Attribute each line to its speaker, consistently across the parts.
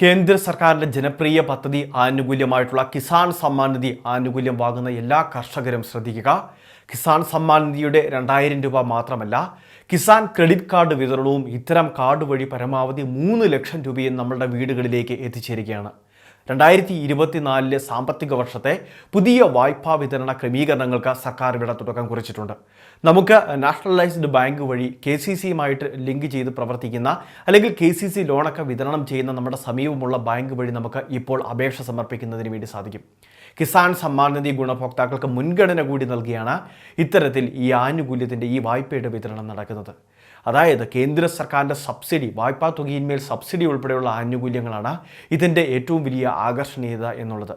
Speaker 1: കേന്ദ്ര സർക്കാരിന്റെ ജനപ്രിയ പദ്ധതി ആനുകൂല്യമായിട്ടുള്ള കിസാൻ സമ്മാൻ നിധി ആനുകൂല്യം വാങ്ങുന്ന എല്ലാ കർഷകരും ശ്രദ്ധിക്കുക. കിസാൻ സമ്മാൻ നിധിയുടെ രണ്ടായിരം രൂപ മാത്രമല്ല കിസാൻ ക്രെഡിറ്റ് കാർഡ് വിതരണവും ഇത്തരം കാർഡ് വഴി പരമാവധി മൂന്ന് ലക്ഷം രൂപയും നമ്മളുടെ വീടുകളിലേക്ക് എത്തിച്ചേരുകയാണ്. രണ്ടായിരത്തി ഇരുപത്തിനാലിലെ സാമ്പത്തിക വർഷത്തെ പുതിയ വായ്പാ വിതരണ ക്രമീകരണങ്ങൾക്ക് സർക്കാർ ഇവിടെ തുടക്കം കുറിച്ചിട്ടുണ്ട്. നമുക്ക് നാഷണലൈസ്ഡ് ബാങ്ക് വഴി കെ സി സിയുമായിട്ട് ലിങ്ക് ചെയ്ത് പ്രവർത്തിക്കുന്ന അല്ലെങ്കിൽ കെ സി സി ലോണൊക്കെ വിതരണം ചെയ്യുന്ന നമ്മുടെ സമീപമുള്ള ബാങ്ക് വഴി നമുക്ക് ഇപ്പോൾ അപേക്ഷ സമർപ്പിക്കുന്നതിന് വേണ്ടി സാധിക്കും. കിസാൻ സമ്മാൻ നിധി ഗുണഭോക്താക്കൾക്ക് മുൻഗണന കൂടി നൽകിയാണ് ഇത്തരത്തിൽ ഈ ആനുകൂല്യത്തിന്റെ ഈ വായ്പയുടെ വിതരണം നടക്കുന്നത്. അതായത് കേന്ദ്ര സർക്കാരിന്റെ സബ്സിഡി വായ്പാ തുകയിന്മേൽ സബ്സിഡി ഉൾപ്പെടെയുള്ള ആനുകൂല്യങ്ങളാണ് ഇതിന്റെ ഏറ്റവും വലിയ ആകർഷണീയത എന്നുള്ളത്.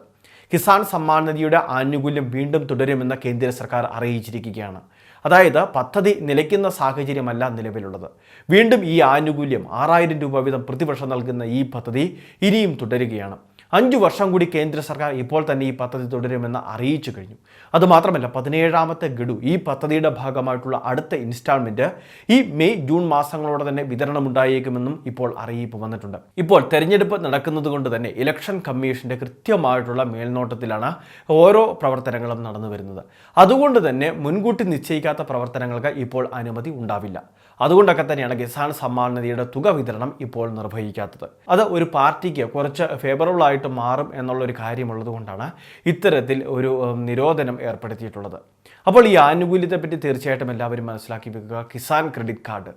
Speaker 1: കിസാൻ സമ്മാൻ നിധിയുടെ ആനുകൂല്യം വീണ്ടും തുടരുമെന്ന് കേന്ദ്ര സർക്കാർ അറിയിച്ചിരിക്കുകയാണ്. അതായത് പദ്ധതി നിലയ്ക്കുന്ന സാഹചര്യമല്ല നിലവിലുള്ളത്. വീണ്ടും ഈ ആനുകൂല്യം ആറായിരം രൂപ വീതം പ്രതിവർഷം നൽകുന്ന ഈ പദ്ധതി ഇനിയും തുടരുകയാണ്. അഞ്ചു വർഷം കൂടി കേന്ദ്ര സർക്കാർ ഇപ്പോൾ തന്നെ ഈ പദ്ധതി തുടരുമെന്ന് അറിയിച്ചു കഴിഞ്ഞു. അതുമാത്രമല്ല പതിനേഴാമത്തെ ഗഡു ഈ പദ്ധതിയുടെ ഭാഗമായിട്ടുള്ള അടുത്ത ഇൻസ്റ്റാൾമെന്റ് ഈ മെയ് ജൂൺ മാസങ്ങളോടെ തന്നെ വിതരണം ഉണ്ടായേക്കുമെന്നും ഇപ്പോൾ അറിയിപ്പ് വന്നിട്ടുണ്ട്. ഇപ്പോൾ തെരഞ്ഞെടുപ്പ് നടക്കുന്നത് കൊണ്ട് തന്നെ ഇലക്ഷൻ കമ്മീഷന്റെ കൃത്യമായിട്ടുള്ള മേൽനോട്ടത്തിലാണ് ഓരോ പ്രവർത്തനങ്ങളും നടന്നു വരുന്നത്. അതുകൊണ്ട് തന്നെ മുൻകൂട്ടി നിശ്ചയിക്കാത്ത പ്രവർത്തനങ്ങൾക്ക് ഇപ്പോൾ അനുമതി ഉണ്ടാവില്ല. അതുകൊണ്ടൊക്കെ തന്നെയാണ് കിസാൻ സമ്മാൻ നിധിയുടെ തുക വിതരണം ഇപ്പോൾ നിർവഹിക്കാത്തത്. അത് ഒരു പാർട്ടിക്ക് കുറച്ച് ഫേവറബിൾ ആയിട്ട് മാറും എന്നുള്ളൊരു കാര്യമുള്ളത് കൊണ്ടാണ് ഇത്തരത്തിൽ ഒരു നിരോധനം ഏർപ്പെടുത്തിയിട്ടുള്ളത്. അപ്പോൾ ഈ ആനുകൂല്യത്തെപ്പറ്റി തീർച്ചയായിട്ടും എല്ലാവരും മനസ്സിലാക്കി വെക്കുക. Kisan credit card.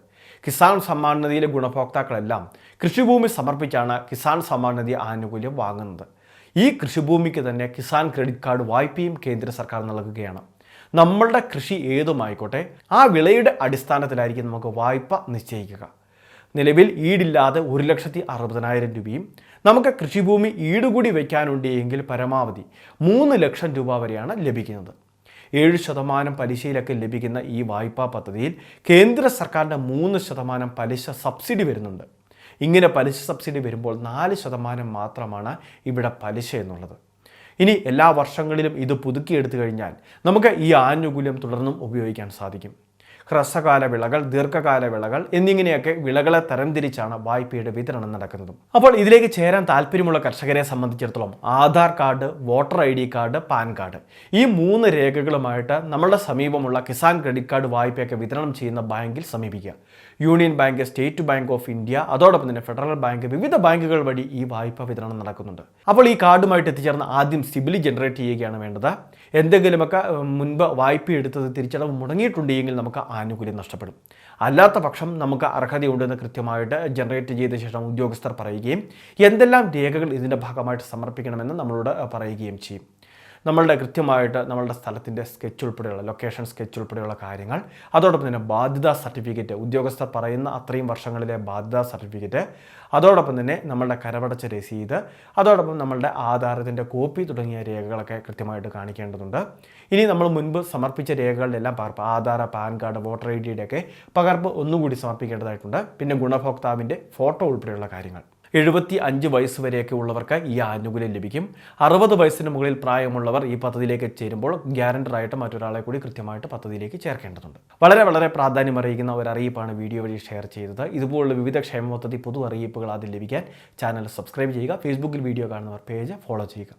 Speaker 1: Kisan Samman നിധിയിലെ ഗുണഭോക്താക്കളെല്ലാം കൃഷിഭൂമി സമർപ്പിച്ചാണ് കിസാൻ സമ്മാൻ നിധി ആനുകൂല്യം വാങ്ങുന്നത്. ഈ കൃഷിഭൂമിക്ക് തന്നെ കിസാൻ ക്രെഡിറ്റ് കാർഡ് വായ്പയും കേന്ദ്ര സർക്കാർ നൽകുകയാണ്. നമ്മളുടെ കൃഷി ഏതുമായിക്കോട്ടെ ആ വിളയുടെ അടിസ്ഥാനത്തിലായിരിക്കും നമുക്ക് വായ്പ നിശ്ചയിക്കുക. നിലവിൽ ഈടില്ലാതെ ഒരു ലക്ഷത്തി അറുപതിനായിരം രൂപയും നമുക്ക് കൃഷിഭൂമി ഈടുകൂടി വയ്ക്കാനുണ്ട് എങ്കിൽ പരമാവധി മൂന്ന് ലക്ഷം രൂപ വരെയാണ് ലഭിക്കുന്നത്. ഏഴ് ശതമാനം പലിശയിലൊക്കെ ലഭിക്കുന്ന ഈ വായ്പാ പദ്ധതിയിൽ കേന്ദ്ര സർക്കാരിന്റെ മൂന്ന് ശതമാനം പലിശ സബ്സിഡി വരുന്നുണ്ട്. ഇങ്ങനെ പലിശ സബ്സിഡി വരുമ്പോൾ നാല് ശതമാനം മാത്രമാണ് ഇവിടെ പലിശ എന്നുള്ളത്. ഇനി എല്ലാ വർഷങ്ങളിലും ഇത് പുതുക്കിയെടുത്തു കഴിഞ്ഞാൽ നമുക്ക് ഈ ആനുകൂല്യം തുടർന്നും ഉപയോഗിക്കാൻ സാധിക്കും. ഹ്രസ്വകാല വിളകൾ ദീർഘകാല വിളകൾ എന്നിങ്ങനെയൊക്കെ വിളകളെ തരംതിരിച്ചാണ് വായ്പയുടെ വിതരണം നടക്കുന്നത്. അപ്പോൾ ഇതിലേക്ക് ചേരാൻ താല്പര്യമുള്ള കർഷകരെ സംബന്ധിച്ചിടത്തോളം Aadhaar card voter I D card PAN card ഈ മൂന്ന് രേഖകളുമായിട്ട് നമ്മളുടെ സമീപമുള്ള കിസാൻ ക്രെഡിറ്റ് കാർഡ് വായ്പയൊക്കെ വിതരണം ചെയ്യുന്ന ബാങ്കിൽ സമീപിക്കുക. Union Bank State Bank of India അതോടൊപ്പം തന്നെ ഫെഡറൽ ബാങ്ക് വിവിധ ബാങ്കുകൾ വഴി ഈ വായ്പ വിതരണം നടക്കുന്നുണ്ട്. അപ്പോൾ ഈ കാർഡുമായിട്ട് എത്തിച്ചേർന്ന് ആദ്യം സിബിലി ജനറേറ്റ് ചെയ്യുകയാണ് വേണ്ടത്. എന്തെങ്കിലുമൊക്കെ മുൻപ് വായ്പ എടുത്തത് തിരിച്ചടവ് മുടങ്ങിയിട്ടുണ്ടെങ്കിൽ നമുക്ക് ആനുകൂല്യം നഷ്ടപ്പെടും. അല്ലാത്ത പക്ഷം നമുക്ക് അർഹതയുണ്ടെന്ന് കൃത്യമായിട്ട് ജനറേറ്റ് ചെയ്ത ശേഷം ഉദ്യോഗസ്ഥർ പറയുകയും എന്തെല്ലാം രേഖകൾ ഇതിന്റെ ഭാഗമായിട്ട് സമർപ്പിക്കണമെന്ന് നമ്മളോട് പറയുകയും ചെയ്യും. നമ്മളുടെ കൃത്യമായിട്ട് നമ്മളുടെ സ്ഥലത്തിന്റെ സ്കെച്ച് ഉൾപ്പെടെയുള്ള ലൊക്കേഷൻ സ്കെച്ച് ഉൾപ്പെടെയുള്ള കാര്യങ്ങൾ. അതോടൊപ്പം തന്നെ ബാധ്യതാ സർട്ടിഫിക്കറ്റ് ഉദ്യോഗസ്ഥർ പറയുന്ന അത്രയും വർഷങ്ങളിലെ ബാധ്യതാ സർട്ടിഫിക്കറ്റ് അതോടൊപ്പം തന്നെ നമ്മളുടെ കരവടച്ച രസീത്. അതോടൊപ്പം നമ്മളുടെ ആധാരത്തിന്റെ കോപ്പി തുടങ്ങിയ രേഖകളൊക്കെ കൃത്യമായിട്ട് കാണിക്കേണ്ടതുണ്ട്. ഇനി നമ്മൾ മുൻപ് സമർപ്പിച്ച രേഖകളുടെ എല്ലാം പകർപ്പ് Aadhaar PAN card voter I ഡിയുടെയൊക്കെ പകർപ്പ് ഒന്നുകൂടി സമർപ്പിക്കേണ്ടതായിട്ടുണ്ട്. പിന്നെ ഗുണഭോക്താവിന്റെ ഫോട്ടോ ഉൾപ്പെടെയുള്ള കാര്യങ്ങൾ. എഴുപത്തി അഞ്ച് വയസ്സ് വരെയൊക്കെ ഉള്ളവർക്ക് ഈ ആനുകൂല്യം ലഭിക്കും. അറുപത് വയസ്സിന് മുകളിൽ പ്രായമുള്ളവർ ഈ പദ്ധതിയിലേക്ക് ചേരുമ്പോൾ ഗ്യാരണ്ടറായിട്ട് മറ്റൊരാളെ കൂടി കൃത്യമായിട്ട് പദ്ധതിയിലേക്ക് ചേർക്കേണ്ടതുണ്ട്. വളരെ വളരെ പ്രാധാന്യം അറിയിക്കുന്ന ഒരു അറിയിപ്പാണ് വീഡിയോ വഴി ഷെയർ ചെയ്തത്. ഇതുപോലുള്ള വിവിധ ക്ഷേമ പദ്ധതി പൊതു അറിയിപ്പുകൾ ആദ്യം ലഭിക്കാൻ ചാനൽ സബ്സ്ക്രൈബ് ചെയ്യുക. ഫേസ്ബുക്കിൽ വീഡിയോ കാണുന്നവർ പേജ് ഫോളോ ചെയ്യുക.